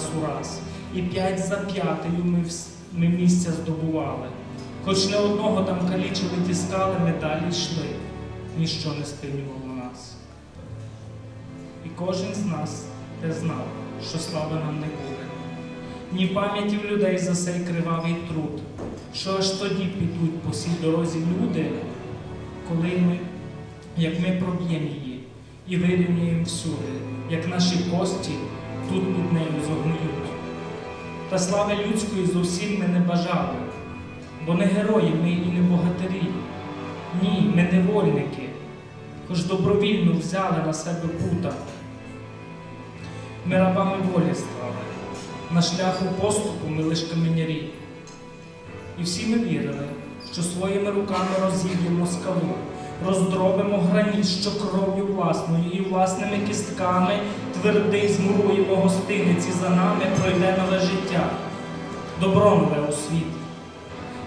раз у раз, і п'ять за п'ятою ми, ми місця здобували. Хоч не одного там калічили, тіскали, ми далі йшли, ніщо не спинювало нас. І кожен з нас те знав, що слави нам не буде. Ні пам'яті в людей за сей кривавий труд, що аж тоді підуть по сій дорозі люди, коли ми, як ми проб'ємо її і вирівняємо всюди, як наші кості тут під нею зогниють. Та слави людської зовсім ми не бажали, бо не герої ми і не богатирі. Ні, ми невольники, хоч добровільно взяли на себе пута. Ми рабами волі стали, на шляху поступу ми лиш каменярі. І всі ми вірили, що своїми руками розіб'ємо скалу, роздробимо граніт, що кров'ю власною і власними кістками твердий змуруємо гостиниці за нами пройде нове життя, добро нове у світ.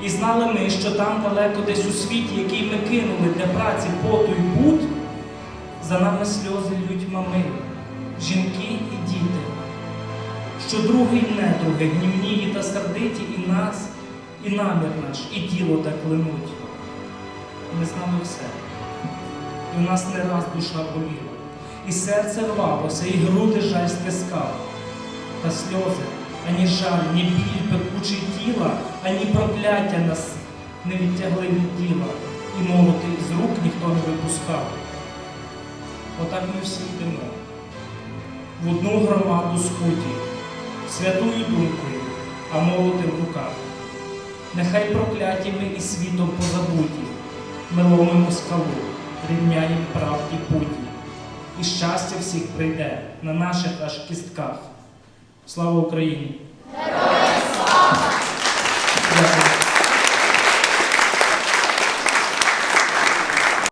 І знали ми, що там далеко десь у світі, який ми кинули для праці поту й буд, за нами сльози лють мами, жінки і діти, що другий недруги, гнівні та сердиті і нас, і намір наш, і діло так клинуть. Ми знали все. І у нас не раз душа боліла, і серце рвалося, і груди жаль стискав, та сльози, ані жаль, ні біль пекучий тіла, ані прокляття нас не відтягли від діла, і молоти з рук ніхто не випускав. Отак ми всі йдемо в одну громаду скуті, святою думкою, а молоти в руках. Нехай прокляті ми і світом позабуті, ми ломимо скалу, рівняємо правді путі, і щастя всіх прийде на наших аж кістках. Слава Україні! Героям слава!